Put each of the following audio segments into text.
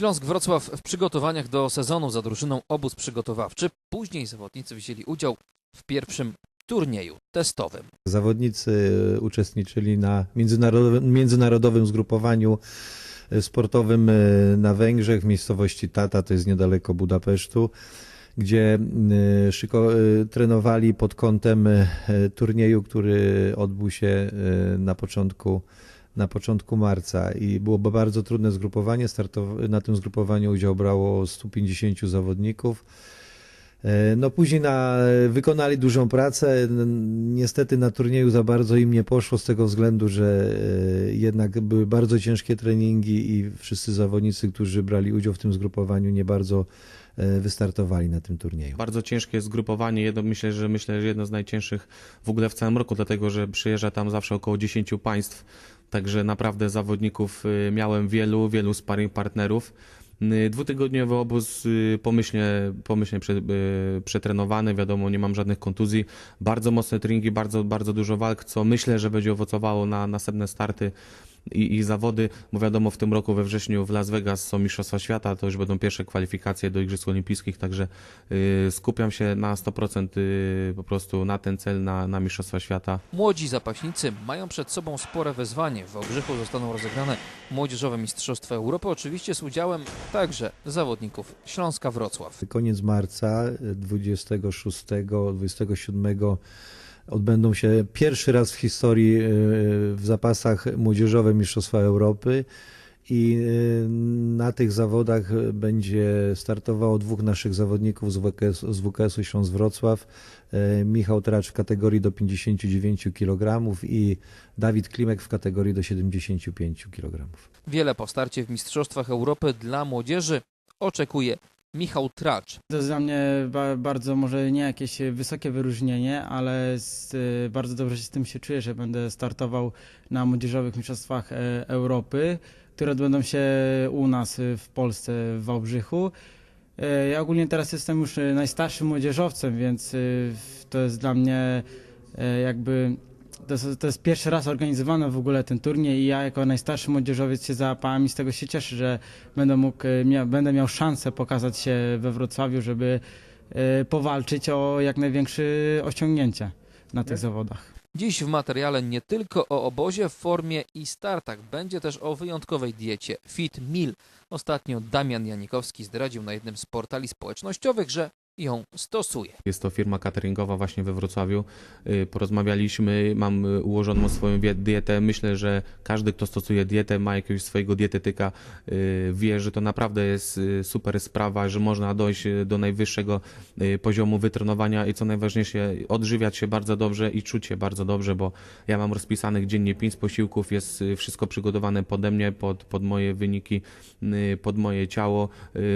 Śląsk Wrocław w przygotowaniach do sezonu za drużyną obóz przygotowawczy. Później zawodnicy wzięli udział w pierwszym turnieju testowym. Zawodnicy uczestniczyli na międzynarodowym, międzynarodowym zgrupowaniu sportowym e, na Węgrzech w miejscowości Tata, to jest niedaleko Budapesztu, gdzie e, szyko, e, trenowali pod kątem turnieju, który odbył się na początku na początku marca i było bardzo trudne zgrupowanie. Na tym zgrupowaniu udział brało 150 zawodników. E, No później na, wykonali dużą pracę. Niestety na turnieju za bardzo im nie poszło z tego względu, że e, jednak były bardzo ciężkie treningi i wszyscy zawodnicy, którzy brali udział w tym zgrupowaniu nie bardzo e, wystartowali na tym turnieju. Bardzo ciężkie zgrupowanie, jedno, myślę, że myślę, że jedno z najcięższych w ogóle w całym roku, dlatego że przyjeżdża tam zawsze około 10 państw, także naprawdę zawodników y, miałem wielu, wielu sparring partnerów. Y, Dwutygodniowy obóz y, pomyślnie, pomyślnie prze, przetrenowany, wiadomo, nie mam żadnych kontuzji, bardzo mocne treningi, bardzo, bardzo dużo walk, co myślę, że będzie owocowało na następne starty i, i zawody, bo wiadomo, w tym roku we wrześniu w Las Vegas są Mistrzostwa Świata, to już będą pierwsze kwalifikacje do Igrzysk Olimpijskich, także y, skupiam się na 100% y, po prostu na ten cel, na, na Mistrzostwa Świata. Młodzi zapaśnicy mają przed sobą spore wyzwanie. W Obrzychu zostaną rozegrane Młodzieżowe Mistrzostwa Europy, oczywiście z udziałem także zawodników Śląska Wrocław. Koniec marca 26-27 odbędą się pierwszy raz w historii e, w zapasach młodzieżowe Mistrzostwa Europy i e, na tych zawodach będzie startowało dwóch naszych zawodników z WKS, z WKS-u Śląsk Wrocław. E, Michał Tracz w kategorii do 59 kg i Dawid Klimek w kategorii do 75 kg. Wiele po starcie w Mistrzostwach Europy dla młodzieży oczekuje Michał Tracz. To jest dla mnie ba bardzo, może nie jakieś wysokie wyróżnienie, ale z, y, bardzo dobrze się z tym się czuję, że będę startował na Młodzieżowych Mistrzostwach e, Europy, które odbędą się u nas y, w Polsce, w Wałbrzychu. E, Ja ogólnie teraz jestem już najstarszym młodzieżowcem, więc to jest dla mnie jakby to jest, to jest pierwszy raz organizowany w ogóle ten turniej i ja jako najstarszy młodzieżowiec się załapałem i z tego się cieszę, że będę mógł, e, mia, będę miał szansę pokazać się we Wrocławiu, żeby e, powalczyć o jak największe osiągnięcie na tych zawodach. Dziś w materiale nie tylko o obozie, formie i startach, będzie też o wyjątkowej diecie Fit Meal. Ostatnio Damian Janikowski zdradził na jednym z portali społecznościowych, że ją stosuje. Jest to firma cateringowa właśnie we Wrocławiu. Y, Porozmawialiśmy, mam ułożoną swoją dietę. Myślę, że każdy, kto stosuje dietę, ma jakiegoś swojego dietetyka, y, wie, że to naprawdę jest y, super sprawa, że można dojść do najwyższego poziomu wytrenowania i co najważniejsze, odżywiać się bardzo dobrze i czuć się bardzo dobrze, bo ja mam rozpisanych dziennie pięć posiłków, jest wszystko przygotowane pode mnie, pod, pod moje wyniki, pod moje ciało.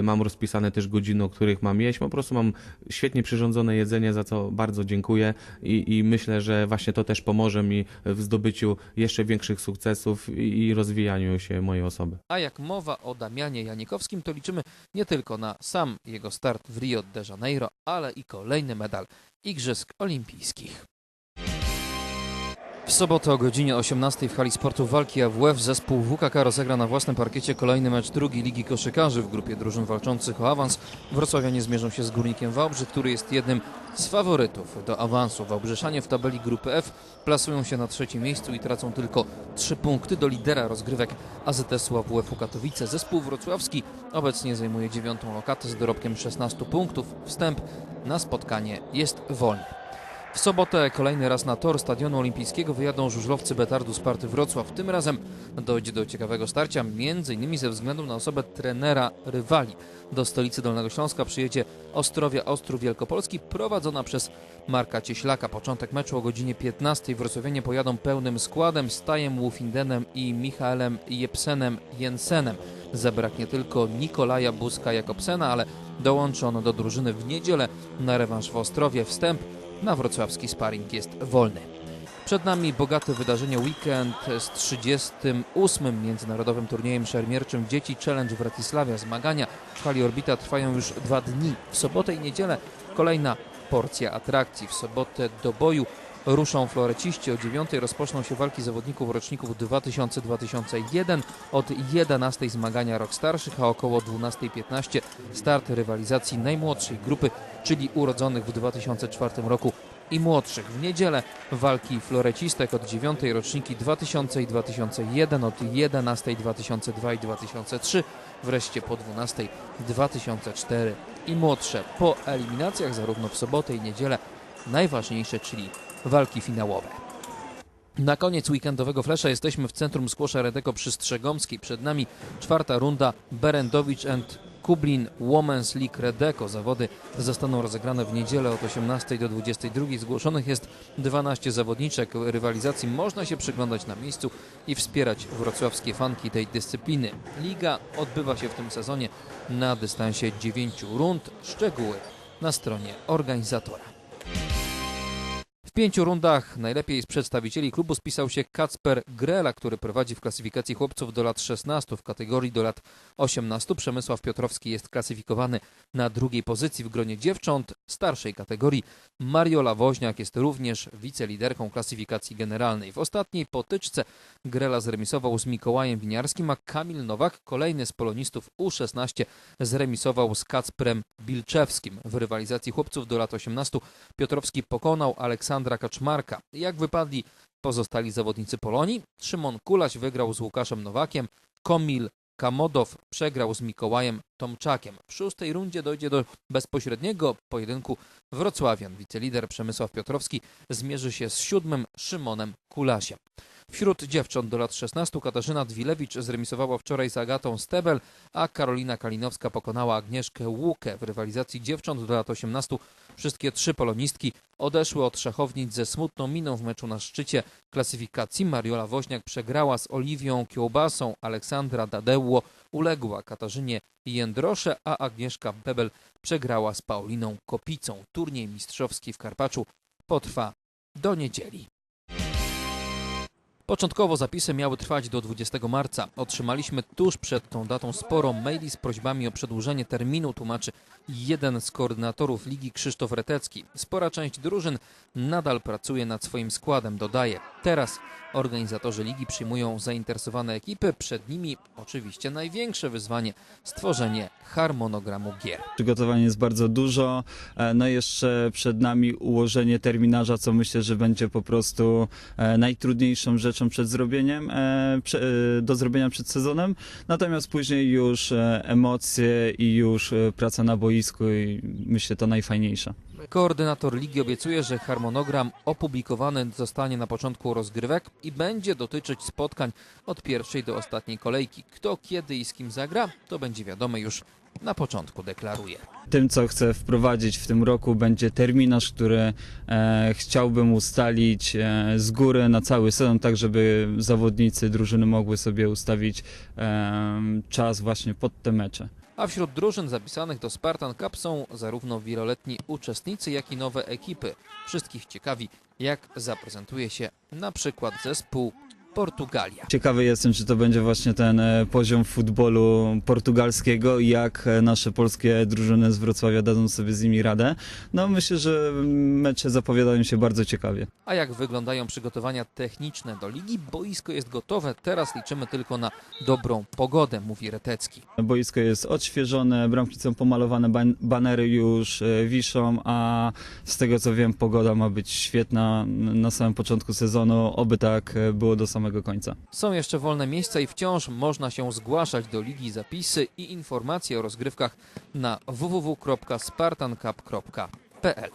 Mam rozpisane też godziny, o których mam jeść. Po prostu mam świetnie przyrządzone jedzenie, za co bardzo dziękuję i, i myślę, że właśnie to też pomoże mi w zdobyciu jeszcze większych sukcesów i, i rozwijaniu się mojej osoby. A jak mowa o Damianie Janikowskim, to liczymy nie tylko na sam jego start w Rio de Janeiro, ale i kolejny medal Igrzysk Olimpijskich. W sobotę o godzinie 18 w hali sportu walki AWF zespół WKK rozegra na własnym parkiecie kolejny mecz drugiej ligi koszykarzy w grupie drużyn walczących o awans. Wrocławianie zmierzą się z Górnikiem Wałbrzych, który jest jednym z faworytów do awansu. Wałbrzeszanie w tabeli grupy F plasują się na trzecim miejscu i tracą tylko trzy punkty do lidera rozgrywek AZS-u AWF-u Katowice. Zespół wrocławski obecnie zajmuje dziewiątą lokatę z dorobkiem 16 punktów. Wstęp na spotkanie jest wolny. W sobotę kolejny raz na tor Stadionu Olimpijskiego wyjadą żużlowcy Betardu Sparty Wrocław. Tym razem dojdzie do ciekawego starcia, innymi ze względu na osobę trenera rywali. Do stolicy Dolnego Śląska przyjedzie Ostrowia Ostrów Wielkopolski prowadzona przez Marka Cieślaka. Początek meczu o godzinie 15. Wrocławianie pojadą pełnym składem Stajem Łufindenem i Michaelem Jepsenem Jensenem. Zabraknie tylko Nikolaja Buzka Jakobsena, ale dołączy on do drużyny w niedzielę na rewanż w Ostrowie. Wstęp na wrocławski sparring jest wolny. Przed nami bogate wydarzenie weekend z 38. Międzynarodowym Turniejem Szermierczym Dzieci Challenge w Bratysławie. Zmagania w hali Orbita trwają już dwa dni. W sobotę i niedzielę kolejna porcja atrakcji. W sobotę do boju ruszą floreciści. O 9 rozpoczną się walki zawodników roczników 2000-2001. Od 11 zmagania rok starszych, a około 12.15 start rywalizacji najmłodszej grupy, czyli urodzonych w 2004 roku i młodszych. W niedzielę walki florecistek od 9 roczniki 2000 i 2001, od 11 2002 i 2003, wreszcie po 12 2004 i młodsze. Po eliminacjach zarówno w sobotę i niedzielę najważniejsze, czyli walki finałowe. Na koniec weekendowego flesza jesteśmy w centrum skłosza Redeko przy Strzegomskiej. Przed nami czwarta runda Berendowicz and Kublin Women's League Redeko. Zawody zostaną rozegrane w niedzielę od 18 do 22. Zgłoszonych jest 12 zawodniczek. Rywalizacji można się przyglądać na miejscu i wspierać wrocławskie fanki tej dyscypliny. Liga odbywa się w tym sezonie na dystansie 9 rund. Szczegóły na stronie organizatora. Pięciu rundach najlepiej z przedstawicieli klubu spisał się Kacper Grela, który prowadzi w klasyfikacji chłopców do lat 16 w kategorii do lat 18. Przemysław Piotrowski jest klasyfikowany na drugiej pozycji w gronie dziewcząt starszej kategorii. Mariola Woźniak jest również wiceliderką klasyfikacji generalnej. W ostatniej potyczce Grela zremisował z Mikołajem Winiarskim, a Kamil Nowak, kolejny z polonistów U16, zremisował z Kacprem Bilczewskim. W rywalizacji chłopców do lat 18 Piotrowski pokonał Aleksandra Kaczmarka. Jak wypadli pozostali zawodnicy Polonii? Szymon Kulaś wygrał z Łukaszem Nowakiem, Komil Kamodow przegrał z Mikołajem Tomczakiem. W szóstej rundzie dojdzie do bezpośredniego pojedynku Wrocławian. Wicelider Przemysław Piotrowski zmierzy się z siódmym Szymonem Kulasiem. Wśród dziewcząt do lat 16 Katarzyna Dwilewicz zremisowała wczoraj z Agatą Stebel, a Karolina Kalinowska pokonała Agnieszkę Łukę. W rywalizacji dziewcząt do lat 18 wszystkie trzy polonistki odeszły od szachownic ze smutną miną w meczu na szczycie klasyfikacji. Mariola Woźniak przegrała z Oliwią Kiełbasą, Aleksandra Dadeło uległa Katarzynie Jędrosze, a Agnieszka Bebel przegrała z Pauliną Kopicą. Turniej mistrzowski w Karpaczu potrwa do niedzieli. Początkowo zapisy miały trwać do 20 marca. Otrzymaliśmy tuż przed tą datą sporo maili z prośbami o przedłużenie terminu, tłumaczy jeden z koordynatorów ligi Krzysztof Retecki. Spora część drużyn nadal pracuje nad swoim składem, dodaje. Teraz organizatorzy ligi przyjmują zainteresowane ekipy. Przed nimi oczywiście największe wyzwanie stworzenie harmonogramu gier. Przygotowań jest bardzo dużo. E, No jeszcze przed nami ułożenie terminarza, co myślę, że będzie po prostu e, najtrudniejszą rzeczą przed zrobieniem, e, do zrobienia przed sezonem. Natomiast później już emocje i już praca na boisku i myślę to najfajniejsze. Koordynator ligi obiecuje, że harmonogram opublikowany zostanie na początku rozgrywek i będzie dotyczyć spotkań od pierwszej do ostatniej kolejki. Kto, kiedy i z kim zagra, to będzie wiadome już na początku, deklaruje. Tym, co chcę wprowadzić w tym roku, będzie terminarz, który e, chciałbym ustalić e, z góry na cały sezon, tak żeby zawodnicy drużyny mogły sobie ustawić e, czas właśnie pod te mecze. A wśród drużyn zapisanych do Spartan Cup są zarówno wieloletni uczestnicy, jak i nowe ekipy. Wszystkich ciekawi, jak zaprezentuje się na przykład zespół Portugalia. Ciekawy jestem, czy to będzie właśnie ten e, poziom futbolu portugalskiego i jak e, nasze polskie drużyny z Wrocławia dadzą sobie z nimi radę. No myślę, że mecze zapowiadają się bardzo ciekawie. A jak wyglądają przygotowania techniczne do ligi? Boisko jest gotowe, teraz liczymy tylko na dobrą pogodę, mówi Retecki. Boisko jest odświeżone, bramki są pomalowane, ban- banery już e, wiszą, a z tego co wiem pogoda ma być świetna na samym początku sezonu, oby tak było do samego końca. Są jeszcze wolne miejsca i wciąż można się zgłaszać do ligi zapisy i informacje o rozgrywkach na www.spartancup.pl.